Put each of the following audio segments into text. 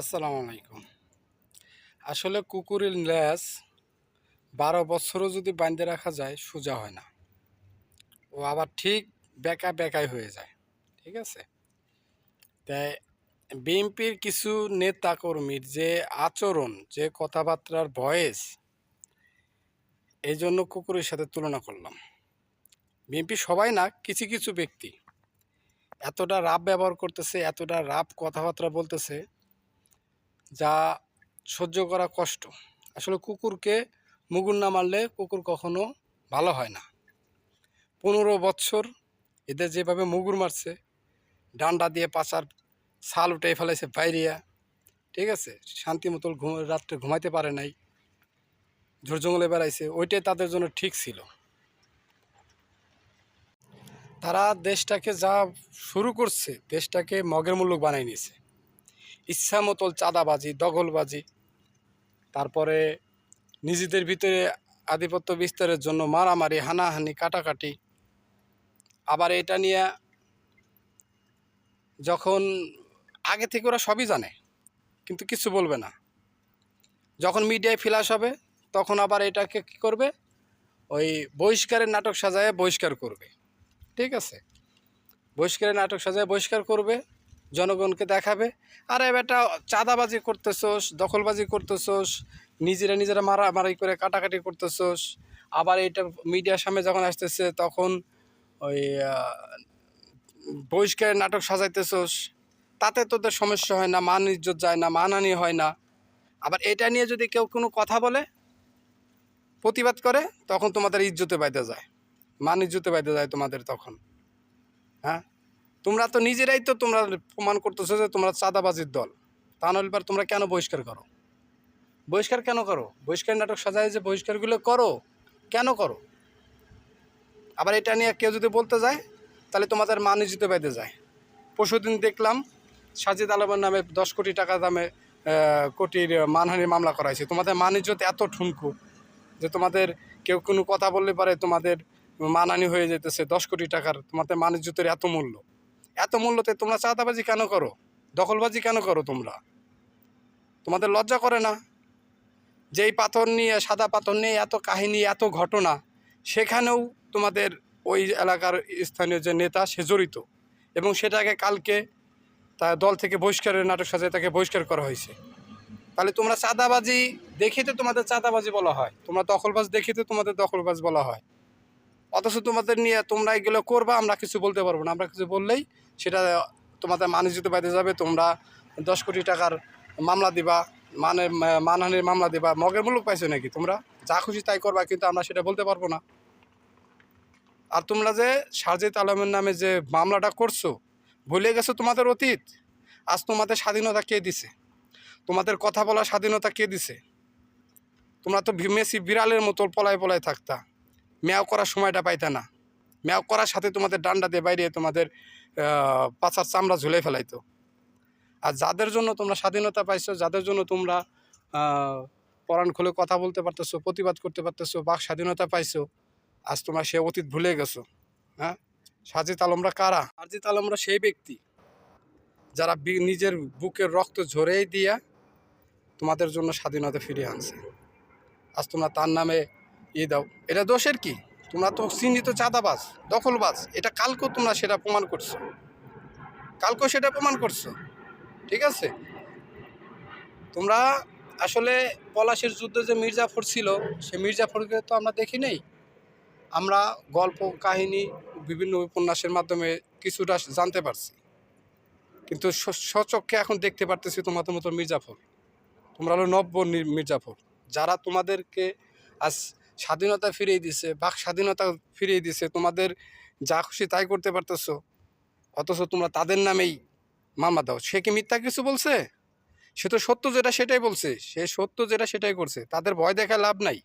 আসসালামু আলাইকুম। আসলে কুকুরের ল্যাস বারো বছরও যদি বাঁধে রাখা যায়, সোজা হয় না। ও আবার ঠিক বেকা বেকাই হয়ে যায়, ঠিক আছে? তাই বিএনপির কিছু নেতা কর্মীর যে আচরণ, যে কথাবার্তার ভয়েস এই জন্য কুকুরের সাথে তুলনা করলাম। বিএনপি সবাই না, কিছু কিছু ব্যক্তি। এতটা রাব ব্যবহার করতেছে, এতটা রাব কথাবার্তা বলতেছে যা সহ্য করা কষ্ট। আসলে কুকুরকে মুগুর না মারলে কুকুর কখনো ভালো হয় না। পনেরো বছর এদের যেভাবে মুগুর মারছে, ডান্ডা দিয়ে পাচার, ছাল উঠে ফেলাইছে বাইরিয়া, ঠিক আছে? শান্তি মতো ঘুম, রাত্রে ঘুমাইতে পারে নাই, ঝোর জঙ্গলে বেড়াইছে, ওইটাই তাদের জন্য ঠিক ছিল। তারা দেশটাকে যা শুরু করছে, দেশটাকে মগের মূল্য বানাই নিয়েছে। ইচ্ছা মতো চাঁদাবাজি, দখলবাজি, তারপরে নিজেদের ভিতরে আধিপত্য বিস্তারের জন্য মারামারি, হানাহানি, কাটাকাটি। আবার এটা নিয়ে যখন আগে থেকে ওরা সবই জানে, কিন্তু কিছু বলবে না। যখন মিডিয়ায় ফ্ল্যাশ হবে, তখন আবার এটাকে কি করবে? ওই বহিষ্কারের নাটক সাজায় বহিষ্কার করবে। ঠিক আছে? বহিষ্কারের নাটক সাজায় বহিষ্কার করবে। জনগণকে দেখাবে। আরে বেটা, চাঁদাবাজি করতেছোস, দখলবাজি করতেছোস, নিজেরা নিজেরা মারামারি করে কাটাকাটি করতেছোস। আবার এটা মিডিয়ার সামনে যখন আসতেছে, তখন ওই বহিষ্কারের নাটক সাজাইতেছোস। তাতে তোদের সমস্যা হয় না, মান ইজ্জত যায় না মানহানি হয় না। আবার এটা নিয়ে যদি কেউ কোনো কথা বলে, প্রতিবাদ করে, তখন তোমাদের ইজ্জতে বাইতে যায়। মান ইজ্জতে বাইতে যায় তোমাদের তখন। হ্যাঁ? তোমরা তো নিজেরাই তো তোমরা প্রমাণ করতেছো যে তোমরা চাঁদাবাজির দল। তা নাহলে এবার তোমরা কেন বহিষ্কার করো? বহিষ্কার কেন করো? বহিষ্কার নাটক সাজায় যে বহিষ্কারগুলো করো, কেন করো? আবার এটা নিয়ে কেউ যদি বলতে যায়, তাহলে তোমাদের মান ইজ্জতে বাইতে যায়। পরশুদিন দেখলাম সাজিদ আলমের নামে দশ কোটি টাকা দামে কোটির মানহানির মামলা করা হয়েছে তোমাদের মান ইজ্জত এত ঠুনকু যে তোমাদের কেউ কোনো কথা বললে পারে তোমাদের মানহানি হয়ে যেতেছে দশ কোটি টাকার। তোমাদের মান ইজ্জতের এত মূল্য। এত মূল্যতে তোমরা চাঁদাবাজি কেন করো? দখলবাজি কেন করো তোমরা? তোমাদের লজ্জা করে না? যেই পাথর নিয়ে, সাদা পাথর নিয়ে, এত কাহিনী, এত ঘটনা, সেখানেও তোমাদের ওই এলাকার স্থানীয় যে নেতা, সে জড়িত। এবং সেটাকে কালকে তা দল থেকে বহিষ্কারের নাটক সাজায় তাকে বহিষ্কার করা হয়েছে। তাহলে তোমরা চাঁদাবাজি দেখিতে তোমাদের চাঁদাবাজি বলা হয়। তোমরা দখলবাজ দেখিতে তোমাদের দখলবাজ বলা হয়। অথচ তোমাদের নিয়ে তোমরা এগুলো করবা, আমরা কিছু বলতে পারব না। আমরা কিছু বললেই সেটা তোমাদের মানিজিত বাইতে যাবে, তোমরা দশ কোটি টাকার মামলা দিবা মানে মানহানির মামলা দিবা, মগের মূল্য পাইছো নাকি তোমরা? যা খুশি তাই করবা, কিন্তু আমরা সেটা বলতে পারব না। আর তোমরা যে সাজিদ আলমের নামে যে মামলাটা করছ, ভুলে গেছো তোমাদের অতীত? আজ তোমাদের স্বাধীনতা কে দিছে? তোমাদের কথা বলার স্বাধীনতা কে দিছে? তোমরা তো মেসি বিড়ালের মতো পলায় পলায় থাকতা। ম্যাও করার সময়টা পাইতা না। ম্যাও করার সাথে তোমাদের ডান্ডা দিয়ে বাইরে তোমাদের পাছার চামড়া ঝুলে ফেলাইতো। আর যাদের জন্য তোমরা স্বাধীনতা পাইছো, যাদের জন্য তোমরা পরাণ খুলে কথা বলতে পারতেছো, প্রতিবাদ করতে পারতেছো, বাক স্বাধীনতা পাইছো, আজ তোমরা সে অতীত ভুলে গেছো। হ্যাঁ? সাজিদ আলমরা কারা? সাজিদ আলমরা সেই ব্যক্তি যারা নিজের বুকের রক্ত ঝরেই দিয়া তোমাদের জন্য স্বাধীনতা ফিরিয়ে আনছে। আজ তোমরা তার নামে ই দাও। এটা দোষের কি? তোমরা তো চিহ্নিত চাঁদাবাজ, দখলবাজ। এটা কালকেও তোমরা সেটা প্রমাণ করছ। কালকেও সেটা প্রমাণ করছ। ঠিক আছে? তোমরা আসলে পলাশের যুদ্ধে যে মির্জাফর ছিল, সে মির্জাফরকে তো আমরা দেখি নেই। আমরা গল্প, কাহিনী, বিভিন্ন উপন্যাসের মাধ্যমে কিছুটা জানতে পারছি। কিন্তু স- স্বচক্ষে এখন দেখতে পারতেছি তোমাদের মতো মির্জাফর। তোমরা হলো নব্য মির্জাফর। যারা তোমাদেরকে আজ স্বাধীনতা ফিরিয়ে দিছে, বাক স্বাধীনতা ফিরিয়ে দিছে, তোমাদের যা খুশি তাই করতে পারতেছো, অথচ তোমরা তাদের নামেই মামলা দাও। সে কি মিথ্যা কিছু বলছে? সে তো সত্য যেটা সেটাই বলছে, সে সত্য যেটা সেটাই করছে, তাদের ভয় দেখা লাভ নাই।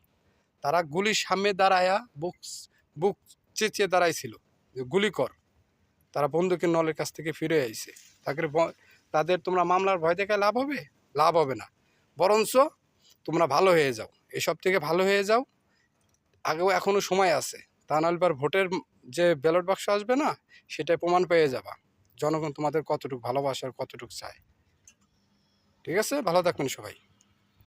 তারা গুলির সামনে দাঁড়ায়া বুক বুক চেঁচিয়ে দাঁড়াইছিল, যে গুলি কর। তারা বন্দুকের নলের কাছ থেকে ফিরে আইছে। ভ- তাদের তোমরা মামলার ভয় দেখায় লাভ হবে? লাভ হবে না। বরঞ্চ তোমরা ভালো হয়ে যাও। এসব থেকে ভালো হয়ে যাও। আগেও এখনও সময় আছে। তা নাহলে পর ভোটের যে ব্যালট বাক্স আসবে না, সেটাই প্রমাণ পেয়ে যাবা। জনগণ তোমাদের কতটুকু ভালোবাসার কতটুকু চায়। ঠিক আছে? ভালো থাকবেন সবাই।